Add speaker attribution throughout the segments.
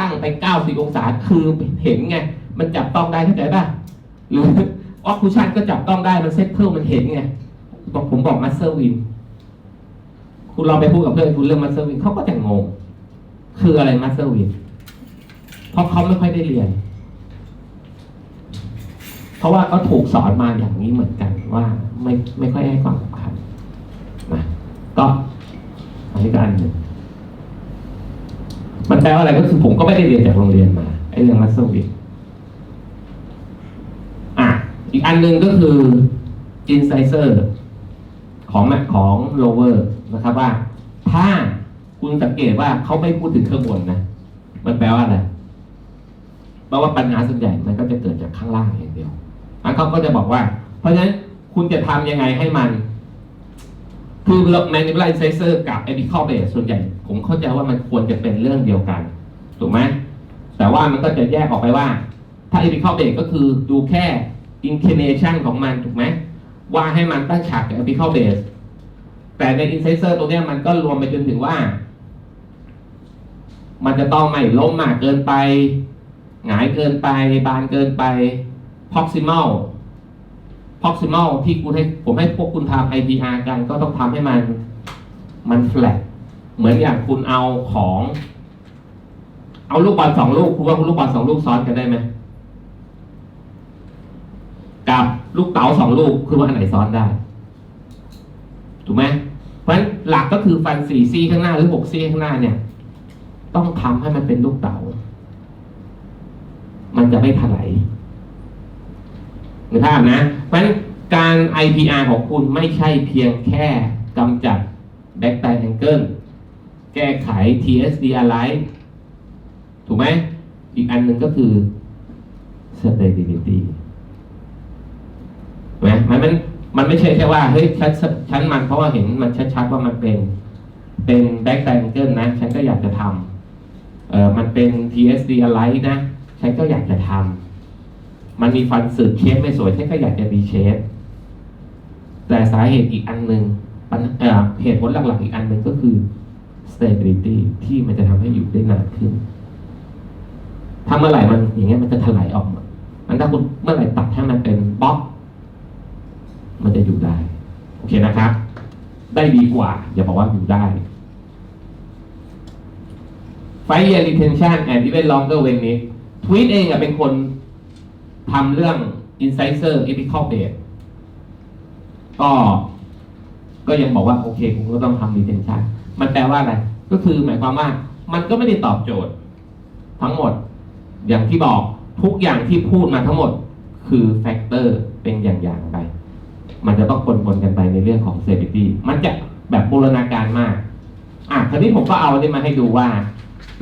Speaker 1: ตั้งไปเก้าสิบองศาคือเห็นไง มันจับต้องได้เข้าใจป่ะ หรือออคูชันก็จับต้องได้มันเซ็ตเทิลมันเห็นไงบอกผมบอกมัสเซอร์วินคุณลองไปพูดกับเพื่อนคุณเรื่องมัสเซอร์วินเขาก็จะงง คืออะไรมัสเซอร์วินเพราะเขาไม่ค่อยได้เรียน เพราะว่าเขาถูกสอนมาอย่างนี้เหมือนกันว่าไม่ไม่ค่อยให้ความสำคัญนะก็อันนี้ก็อันหนึ่ง มันแปลว่าอะไรก็คือผมก็ไม่ได้เรียนจากโรงเรียนมาไอ้เรื่องมัสเซอร์วิอะอีกอันหนึ่งก็คือ incisor ของแมของ lower นะครับว่า ถ้าคุณสังเกตว่าเขาไม่พูดถึงเครื่องบนนะ มันแปลว่าอะไรแปลว่าปัญหาส่วนใหญ่มันก็จะเกิดจากข้างล่างอย่างเดียวมันเขาก็จะบอกว่า เพราะฉะนั้นคุณจะทำยังไงให้มัน คือ mandibular incisor กับ apical base ส่วนใหญ่ ผมเข้าใจว่ามันควรจะเป็นเรื่องเดียวกัน ถูกไหมแต่ว่ามันก็จะแยกออกไปว่า ถ้า apical base ก็คือดูแค่ inclination ของมันถูกไหมว่าให้มันตั้งฉากกับ apical base แต่ใน incisor ตัวเนี้ยมันก็รวมไปจนถึงว่า มันจะต้องไม่ล้มมากเกินไป หงายเกินไป บานเกินไป proximal proximal ที่คุณให้ผมให้พวกคุณทำ IPR กันก็ต้องทำให้มันมัน flat เหมือนอย่างคุณเอาของ เอาลูกบอลสองลูกคุณว่าคุณลูกบอลสองลูกซ้อนกันได้ไหมกับลูกเต๋าสองลูกคือว่าอันไหนซ้อนได้ ถูกไหมเพราะฉะนั้นหลักก็คือฟันสี่ซี่ข้างหน้าหรือหกซี่ข้างหน้าเนี่ย ต้องทำให้มันเป็นลูกเต๋ามันจะไม่ถลาย นึกภาพนะ เพราะฉะนั้นการ IPR ของคุณไม่ใช่เพียงแค่กำจัด back triangle แก้ไข TSD align ถูกไหม อีกอันหนึ่งก็คือ stability ถูกไหมมันมันมันไม่ใช่แค่ว่าเฮ้ยฉันฉันมันเพราะว่าเห็นมันชัดๆว่ามันเป็นเป็น back triangle นะ ฉันก็อยากจะทำเออมันเป็น TSD align นะ ฉันก็อยากจะทำ มันมีฟันสึกเชฟไม่สวยฉันก็อยากจะมีเชฟแต่สาเหตุอีกอันหนึ่งเหตุผลหลักๆอีกอันหนึ่งก็คือ stability ที่มันจะทำให้อยู่ได้นานขึ้นถ้าเมื่อไหร่มันอย่างเงี้ยมันจะถลายออกมดมันถ้าคุณเมื่อไหร่ตัดให้มันเป็นบล็อก มันจะอยู่ได้ โอเคนะครับ ได้ดีกว่า อย่าบอกว่าอยู่ได้ Five year retention and even longer when need ทวีตเองอะเป็นคน ทำเรื่อง incisor epical base ก็ก็ยังบอกว่าโอเคคุณก็ต้องทำ retention มันแปลว่าอะไร ก็คือหมายความว่า มันก็ไม่ได้ตอบโจทย์ ทั้งหมด อย่างที่บอกทุกอย่างที่พูดมาทั้งหมดคือแฟกเตอร์เป็นอย่างๆไป มันจะต้องปนๆกันไปในเรื่องของ stability มันจะแบบบูรณาการมาก อะคราวนี้ผมก็เอาอันนี้มาให้ดูว่า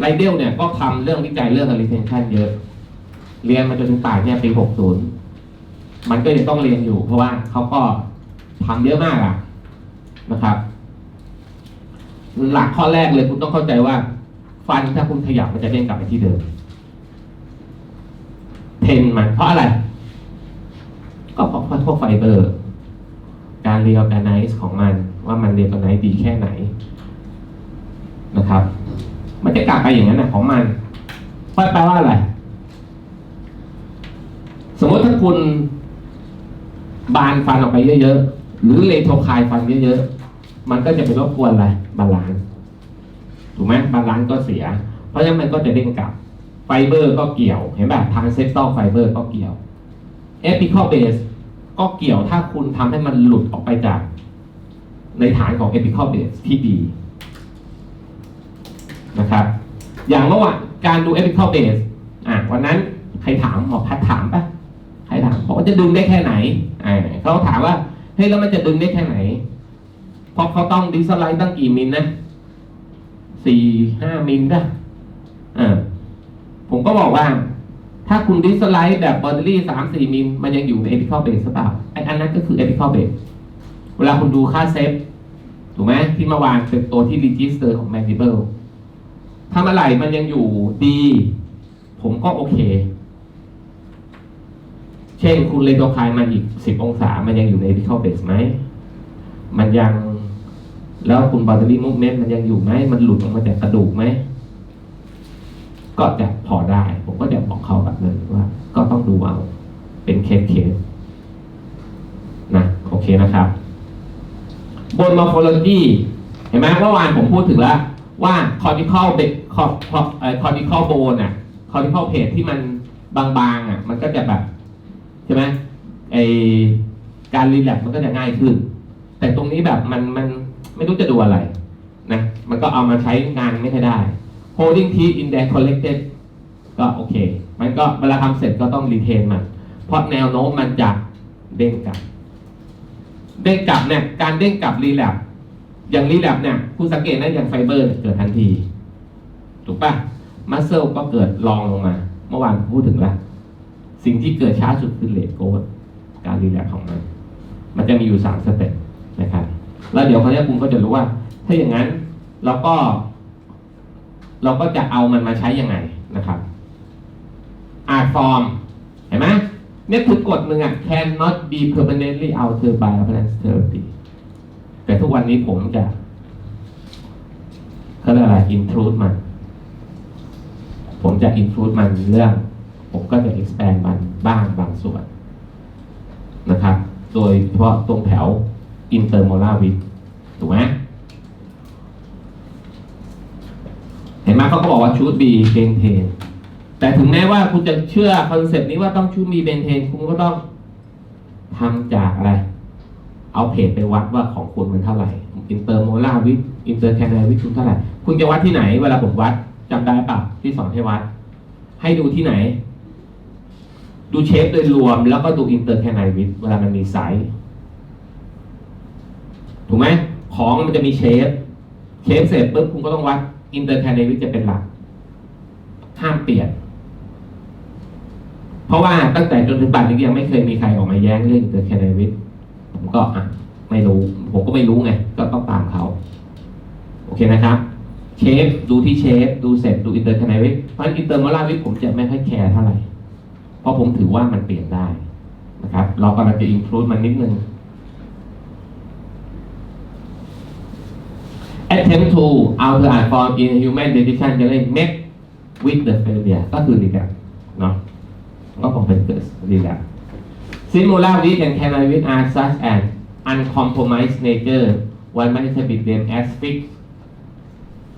Speaker 1: ไรเดลเนี่ยก็ทำเรื่องวิจัยเรื่อง retention เยอะ เรียนมาจนถึงป่านเนี่ยปี60มันก็ยังต้องเรียนอยู่ เพราะว่าเขาก็ทำเยอะมากอะนะครับ หลักข้อแรกเลยคุณต้องเข้าใจว่า ฟันถ้าคุณขยับมันจะเด้งกลับไปที่เดิมเทนมันเพราะอะไร ก็เพราะพวกไฟเบอร์ การเรียลแกไนซ์ของมัน ว่ามันเรียลแกไนซ์ดีแค่ไหนนะครับ มันจะกลับไปอย่างนั้นนะของมันแปลว่าอะไร สมมติถ้าคุณบานฟันออกไปเยอะๆ หรือเลโทคายฟันเยอะๆ มันก็จะไปรบกวนอะไรบาลานซ์ถูกไหมบาลานซ์ก็เสีย เพราะฉะนั้นมันก็จะเด้งกลับ ไฟเบอร์ก็เกี่ยว เห็นแบบทางเซปตอลไฟเบอร์ก็เกี่ยวเอพิคอลเบสก็เกี่ยวถ้าคุณทำให้มันหลุดออกไปจาก ในฐานของเอพิคอลเบสที่ดีนะครับ อย่างเมื่อวานการดู epical base อะวันนั้นใครถามหมอพัดถามปะ จะดึงได้แค่ไหนเขาถามว่าเฮ้ยแล้วมันจะดึงได้แค่ไหนเพราะเขาต้องดิสไลด์ตั้งกี่มิลนะสี่ห้ามิลนะอ่าผมก็บอกว่า ถ้าคุณดิสไลด์แบบบอดลี่สามสี่มิลมันยังอยู่ใน epical base หรือเปล่าไอ้อันนั้นก็คือ epical base เวลาคุณดูค่าเซฟถูกไหมที่เมื่อวานเป็นตัวที่ register ของ mandible ถ้าเมื่อไหร่มันยังอยู่ดี ผมก็โอเค เช่นคุณเลโทคายมาอีกสิบองศา มันยังอยู่ใน vertical base ไหม มันยังแล้วคุณ bodily movement มันยังอยู่ไหม มันหลุดออกมาจากกระดูกไหม ก็จะพอได้ ผมก็จะบอกเขาแบบนั้นว่า ก็ต้องดูเอา เป็นเคสเคสนะ โอเคนะครับ บน morphology เห็นไหมเมื่อวานผมพูดถึงแล้ว ว่า cortical เบคอเอ่อ cortical bone อะ cortical plate ที่มันบางๆอะ มันก็จะแบบ ช่ไหมไอการรีแลกซ์มันก็จะง่ายขึ้น แต่ตรงนี้แบบมันมันไม่รู้จะดูอะไรนะมันก็เอามาใช้งานไม่ค่อยได้ holding teeth in their collected ก็โอเค มันก็เวลาทำเสร็จก็ต้องรีเทนมัน เพราะแนวโน้มมันจะเด้งกลับ เด้งกลับเนี่ยการเด้งกลับรีแลกซ์อย่างรีแลกซ์เนี่ยคุณสังเกตนะอย่างไฟเบอร์เกิดทันที ถูกปะมัสเซลก็เกิดรองลงมา เมื่อวานพูดถึงแล้ว สิ่งที่เกิดช้าสุดคือเลทโกดการรีแลกซ์ของมัน มันจะมีอยู่สามสเต็ปนะครับ แล้วเดี๋ยวเขาจะคุณก็จะรู้ว่า ถ้าอย่างนั้นเราก็ เราก็จะเอามันมาใช้ยังไงนะครับอาร์ตฟอร์มเห็นไหมนี่คือกฎหนึ่งอะ cannot be permanently altered by appearance therapy แต่ทุกวันนี้ผมจะเขาเรียกอะไร intrude มัน ผมจะ intrude มันเรื่อง ผมก็จะ expand มันบ้างบางส่วนนะครับ โดยเฉพาะตรงแถว intermolar width ถูกไหมเห็นไหมเขาก็บอกว่าชุดบีเบนเทนแต่ถึงแม้ว่าคุณจะเชื่อคอนเซปต์นี้ว่าต้องชุดมีเบนเทนคุณก็ต้องทำจากอะไร เอาเพจไปวัดว่าของคุณมันเท่าไหร่อินเตอร์โมลาวิทอินเตอร์แคนาวิทคุณเท่าไหร่ คุณจะวัดที่ไหน เวลาผมวัดจำได้ปะที่สอนให้วัด ให้ดูที่ไหน ดูเชฟโดยรวมแล้วก็ดูอินเตอร์แคนาวิทเวลามันมีไซส์ถูกไหมของมันจะมีเชฟ เชฟเสร็จปุ๊บคุณก็ต้องวัดอินเตอร์แคนาวิทจะเป็นหลัก ห้ามเปลี่ยน เพราะว่าตั้งแต่จนถึงปัจจุบันนี้ยังไม่เคยมีใครออกมาแย้งเรื่องอินเตอร์แคนาวิทผมก็อะไม่รู้ ผมก็ไม่รู้ไง ก็ต้องตามเขา โอเคนะครับ เชฟ ดูที่เชฟ ดูเสร็จดูอินเตอร์แคนาวิทเพราะอินเตอร์มอลาวิทผมจะไม่ค่อยแคร์เท่าไหร่ เพราะผมถือว่ามันเปลี่ยนได้นะครับ เรากำลังจะอินคลูดมันนิดนึง attempt to alter art form in human decision จะเรียก make with the failure ก็คือ relapse เนาะก็คงเป็นเกิด relapse similar with and can with are such an uncompromised nature one might interpret them as fixed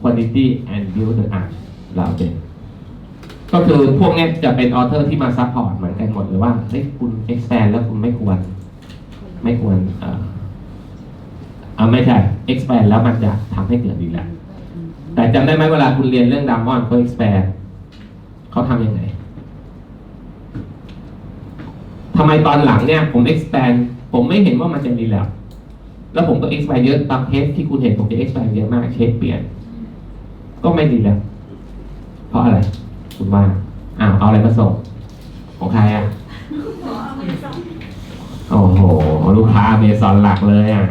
Speaker 1: quantity and build the art เราเป็น ก็คือพวกนี้จะเป็นออเทอร์ที่มาซัพพอร์ตเหมือนกันหมดเลยว่าเฮ้ยคุณ expand แล้วคุณไม่ควร ไม่ควรเอ่ออ่าไม่ใช่ expand แล้วมันจะทำให้เกิดดีแลกแต่จำได้ไหมเวลาคุณเรียนเรื่องดามอนเขา expand เขาทำยังไงทำไมตอนหลังเนี่ยผม expand ผมไม่เห็นว่ามันจะดีแลกแล้วผมก็ expand เยอะตามเทสที่คุณเห็นผมจะ expand เยอะมากเชฟเปลี่ยน ก็ไม่ดีแลกเพราะอะไร คุณว่าอ้าวเอาอะไรมาส่ง ของใครอะโอ้โห ลูกค้าเมซอนหลักเลยอะ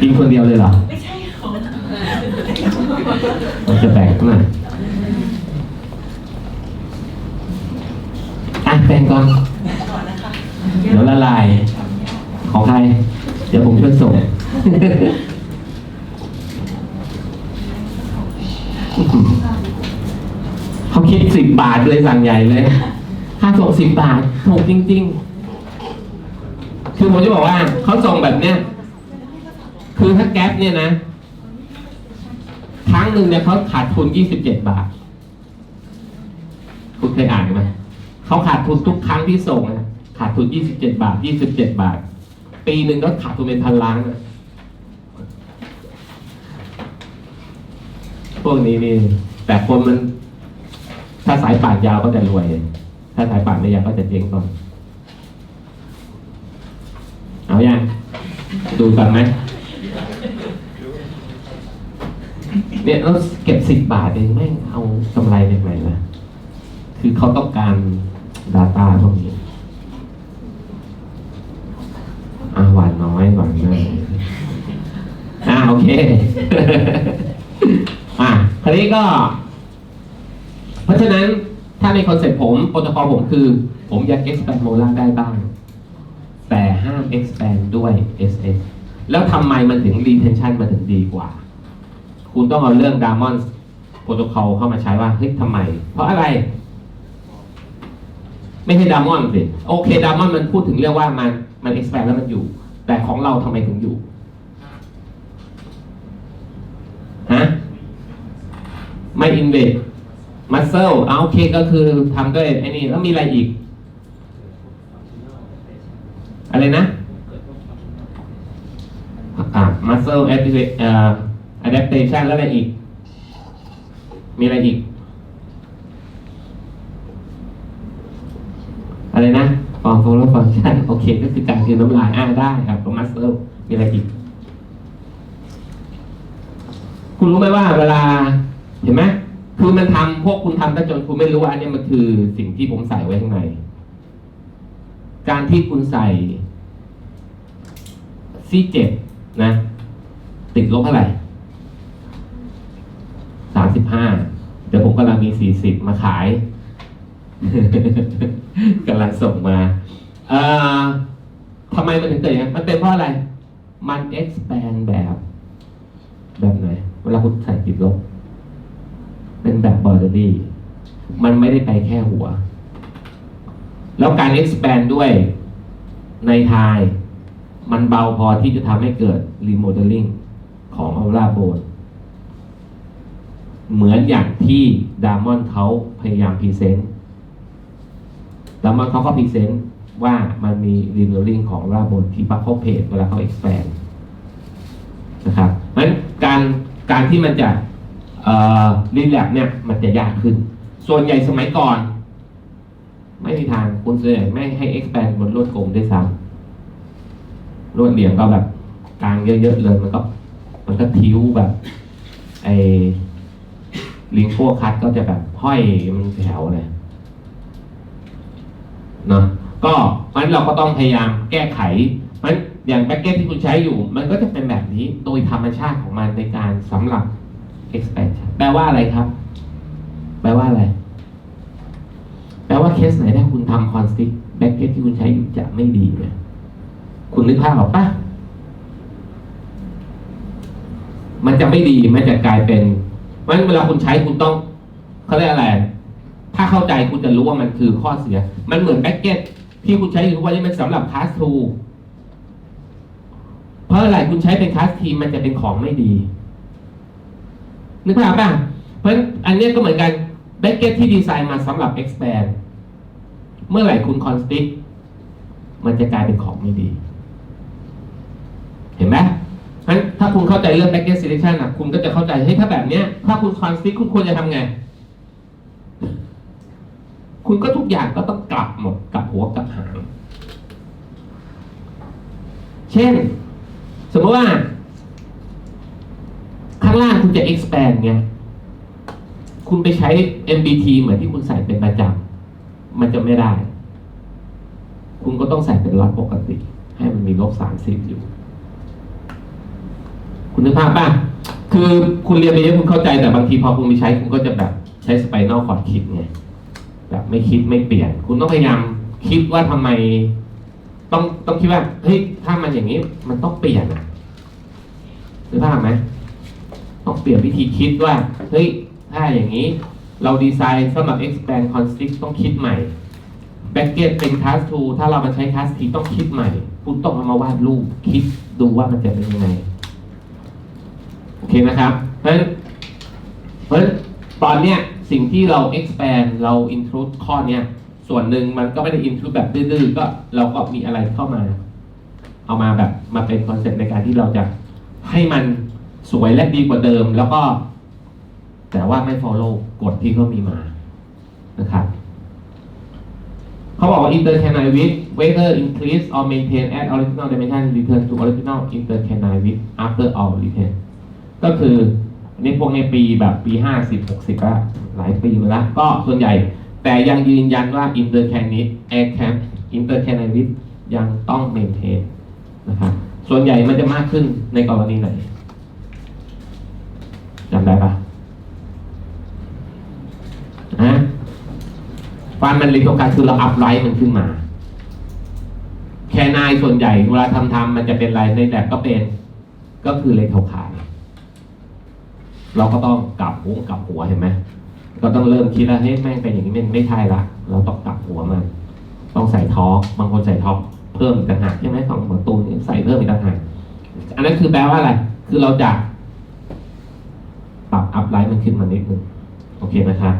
Speaker 1: กินคนเดียวเลยเหรอ
Speaker 2: ไม่ใช่ของ
Speaker 1: มันจะแบ่งหน่อยอะแบ่งก่อน
Speaker 2: ก่อนนะคะ
Speaker 1: เดี๋ยวละลาย ของใคร เดี๋ยวผมช่วยส่ง เขาคิดสิบบาทเลยสั่งใหญ่เลย ค่าส่งสิบบาทถูกจริง ๆ คือผมจะบอกว่าเขาส่งแบบเนี้ย คือถ้าแก๊ปเนี่ยนะ ครั้งหนึ่งเนี่ยเขาขาดทุนยี่สิบเจ็ดบาท คุณเคยอ่านไหมเขาขาดทุนทุกครั้งที่ส่งนะขาดทุนยี่สิบเจ็ดบาทยี่สิบเจ็ดบาท ปีหนึ่งก็ขาดทุนเป็นพันล้านนะพ วกนี้นี่แต่คนมัน ถ้าสายป่านยาวก็จะรวย ถ้าสายป่านไม่ยาวก็จะเจ๊งก่อน เอาอย่างดูกันไหมเนี่ยเราเก็บสิบบาทเองแม่งเอากำไรจากไหนล่ะ คือเขาต้องการ Data พวกนี้อาหวานน้อยหวานน้อยอ่าโอเค นี้ก็ เพราะฉะนั้นถ้าในคอนเซ็ปต์ผมโปรโตคอลผมคือ ผมอยาก expand molar ได้บ้าง แต่ห้าม expand ด้วย SS แล้วทำไมมันถึง retention มันถึงดีกว่า คุณต้องเอาเรื่อง Diamond Protocol เข้ามาใช้ว่า เฮ้ยทำไม เพราะอะไร ไม่ใช่ Diamond สิโอเค Diamond มันพูดถึงเรื่องว่ามันมัน expand แล้วมันอยู่ แต่ของเราทำไมถึงอยู่ ฮะ ไม่ invest muscle เอาโอเคก็คือทำด้วยไอ้นี่แล้วมีอะไรอีก อะไรนะอ่า muscle activate เอ่อ adaptation แล้วอะไรอีก มีอะไรอีก อะไรนะ form follow function โอเค ก็คือการคืนน้ำลายอ่าได้ครับของ muscle มีอะไรอีก คุณรู้ไหมว่าเวลา เห็นไหมคือมันทำพวกคุณทำได้จนคุณไม่รู้ว่าอันเนี้ยมันคือสิ่งที่ผมใส่ไว้ข้างใน การที่คุณใส่ซีเจ็ดนะ ติดลบเท่าไหร่สามสิบห้าเดี๋ยวผมกำลังมีสี่สิบมาขายกำลังส่งมาเอ่อทำไมมันถึงเกิดอย่างนั้นมันเป็นเพราะอะไร มัน expand แบบ แบบไหน เวลาคุณใส่ติดลบ เป็นแบบ borderly มันไม่ได้ไปแค่หัว แล้วการ expand ด้วยในทาย มันเบาพอที่จะทำให้เกิด remodeling ของอ u ราโบนเหมือนอย่างที่ดามอนเขาพยายามพรีเซนต์ดามอนเขาก็พรีเซนต์ว่ามันมี remodeling ของราโบนที่ปักเข้าเพจเวลาเขา expand นะครับเพราะฉะนั้นการการที่มันจะ รีแลกเนี่ยมันจะยากขึ้น ส่วนใหญ่สมัยก่อน ไม่มีทางคุณส่วนใหญ่ไม่ให้ expand บนลวดกลมด้วยซ้ำลวดเหลี่ยมก็แบบกลางเยอะๆเลยมันก็มันก็ทิ้วแบบไอ้ลิงโก้คัตก็จะแบบห้อยมันแถวเลยเนาะก็เพราะฉะนั้นเราก็ต้องพยายามแก้ไขเพราะฉะนั้นอย่างแบ็กเก็ตที่คุณใช้อยู่ มันก็จะเป็นแบบนี้โดยธรรมชาติของมันในการสำหรับ expansion แปลว่าอะไรครับ แปลว่าอะไร แปลว่าเคสไหนถ้าคุณทำคอนสติกแบ็กเก็ตที่คุณใช้อยู่จะไม่ดีเนี่ยคุณนึกภาพออกปะมันจะไม่ดี มันจะกลายเป็นเพราะฉะนั้นเวลาคุณใช้คุณต้องเขาเรียกอะไร ถ้าเข้าใจคุณจะรู้ว่ามันคือข้อเสีย มันเหมือนแบ็กเก็ตที่คุณใช้อยู่ทุกวันนี้มันสำหรับคลาสทูเพราะอะไรคุณใช้เป็นคลาสทีมันจะเป็นของไม่ดี นึกภาพป่ะ เพราะฉะนั้นอันนี้ก็เหมือนกันแบ็กเก็ตที่ดีไซน์มาสำหรับ expand เมื่อไหร่คุณคอนสติกมันจะกลายเป็นของไม่ดี เห็นไหมเพราะฉะนั้นถ้าคุณเข้าใจเรื่อง backend selection อะคุณก็จะเข้าใจเฮ้ยถ้าแบบเนี้ย ถ้าคุณคอนสติกคุณควรจะทำไง คุณก็ทุกอย่างก็ต้องกลับหมดกลับหัวกลับหาง เช่น สมมติว่า ล่างคุณจะ expand ไงคุณไปใช้ MBT เหมือนที่คุณใส่เป็นประจำมันจะไม่ได้ คุณก็ต้องใส่เป็นล็อตปกติ ให้มันมีลบสามสิบอยู่ คุณนึกภาพป่ะ คือคุณเรียนไปเยอะคุณเข้าใจแต่บางทีพอคุณไปใช้คุณก็จะแบบใช้สไปนอลคอร์ดคิดไงแบบไม่คิดไม่เปลี่ยน คุณต้องพยายามคิดว่าทำไม ต้องต้องคิดว่าเฮ้ยถ้ามันอย่างนี้ มันต้องเปลี่ยนอะนึกภาพไหม ต้องเปลี่ยนวิธีคิดว่า เฮ้ย ถ้าอย่างนี้ เราดีไซน์สำหรับ expand constrict ต้องคิดใหม่ backend เป็น class 2 ถ้าเรามาใช้ class T ต้องคิดใหม่ คุณต้องเอามาวาดรูป คิดดูว่ามันจะเป็นยังไง โอเคนะครับ เพราะฉะนั้นเพราะตอนเนี้ยสิ่งที่เรา expand เรา include ข้อเนี้ยส่วนหนึ่งมันก็ไม่ได้ include แบบดื้อๆก็เราก็มีอะไรเข้ามา เอามาแบบมาเป็นคอนเซ็ปต์ในการที่เราจะให้มัน สวยและดีกว่าเดิม แล้วก็ แต่ว่าไม่ follow กฎที่เขามีมานะครับเขาบอกว่า intercanine width whether increase or maintain at original dimension return to original intercanine width after all retain ก็คืออันนี้พวกในปีแบบปีห้าสิบหกสิบละหลายปีมาแล้ว ก็ส่วนใหญ่ แต่ยังยืนยันว่า intercanine air camp intercanine width ยังต้อง maintain นะครับส่วนใหญ่มันจะมากขึ้นในกรณีไหน จำได้ปะฮะฟันมันรีโฟกัสคือเราอัพไลท์มันขึ้นมา แค่นายส่วนใหญ่เวลาทำทำมันจะเป็นอะไรในแบบก็เป็น ก็คือเลยขาวๆเราก็ต้องกลับหัวกลับหัวเห็นไหมก็ต้องเริ่มคิดแล้วเฮ้ยแม่งเป็นอย่างนี้มันไม่ใช่ละ เราต้องกลับหัวมัน ต้องใส่ท็อกบางคนใส่ท็อกเพิ่มอีกต่างหากใช่ไหมของหมอตูนใส่เพิ่มอีกต่างหากอันนั้นคือแปลว่าอะไร คือเราจะ ปรับอัพไลท์มันขึ้นมานิดนึงโอเคไหมครับ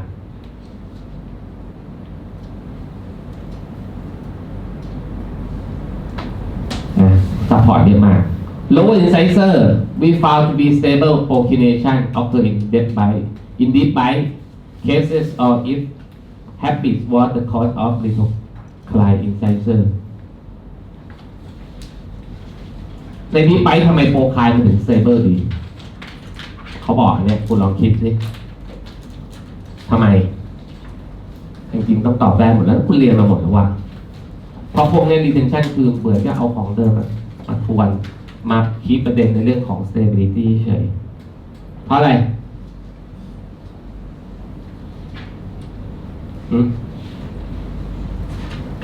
Speaker 1: ซัพพอร์ตเยอะมาก lower incisor we found to be stable occultation occurring death by in deep bite cases or if habits was the cause of little cry incisor ในนี้ไปทำไมโปรคายมันถึง stable ดี เขาบอกเนี่ยคุณลองคิดสิทำไม จริงๆต้องตอบได้หมดแล้ว คุณเรียนมาหมดแล้วว่าเพราะพวกเนี้ retention คือเหมือนจะเอาของเดิมมาทวนมาคีดประเด็นในเรื่องของ stability เฉย เพราะอะไร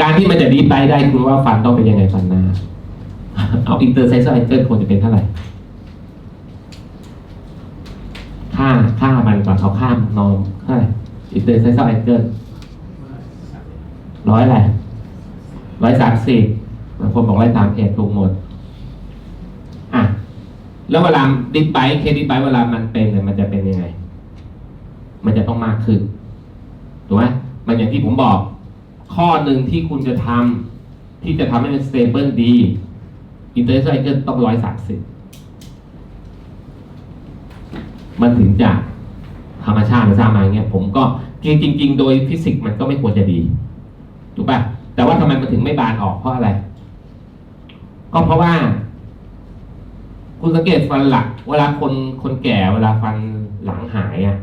Speaker 1: การที่มันจะดีไปได้คุณว่าฟันต้องเป็นยังไงฟันหน้า เอา intercessor angle ควรจะเป็นเท่าไหร่ ค่าค่ามันกว่าเขาข้ามนอมเท่าไหร่ intercessor angle ร้อยอะไรร้อยสามสิบบางคนบอกร้อยสามเอ็ดถูกหมด อะ แล้วเวลาดิฟไบเคดิฟไบเวลามันเป็นเนี่ยมันจะเป็นยังไง มันจะต้องมากขึ้นถูกไหมมันอย่างที่ผมบอก ข้อหนึ่งที่คุณจะทำที่จะทำให้มันสเตเบิลดีอินเตอร์ไซเคิลต้องร้อยสามสิบ มันถึงจะธรรมชาติมันสร้างมาอย่างเงี้ยผมก็จริงจริงโดยฟิสิกส์มันก็ไม่ควรจะดีถูกป่ะแต่ว่าทำไมมันถึงไม่บานออกเพราะอะไร ก็เพราะว่า คุณสังเกตฟันหลัก เวลาคนคนแก่เวลาฟันหลังหายอะ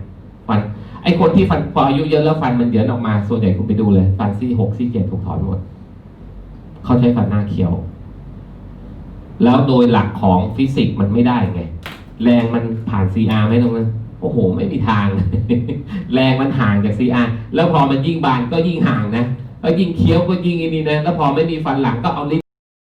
Speaker 1: ฟันไอคนที่ฟันพออายุเยอะแล้วฟันมันเยินออกมาส่วนใหญ่คุณไปดูเลย ฟันซี่หกซี่เจ็ดถูกถอนหมดเขาใช้ฟันหน้าเขียว แล้วโดยหลักของฟิสิกส์มันไม่ได้ไง แรงมันผ่าน CR ไหมตรงนั้นโอ้โห ไม่มีทาง แรงมันห่างจาก CR แล้วพอมันยิ่งบานก็ยิ่งห่างนะแล้วยิ่งเคี้ยวก็ยิ่งอันนี้นะแล้วพอไม่มีฟันหลังก็เอาลิ้น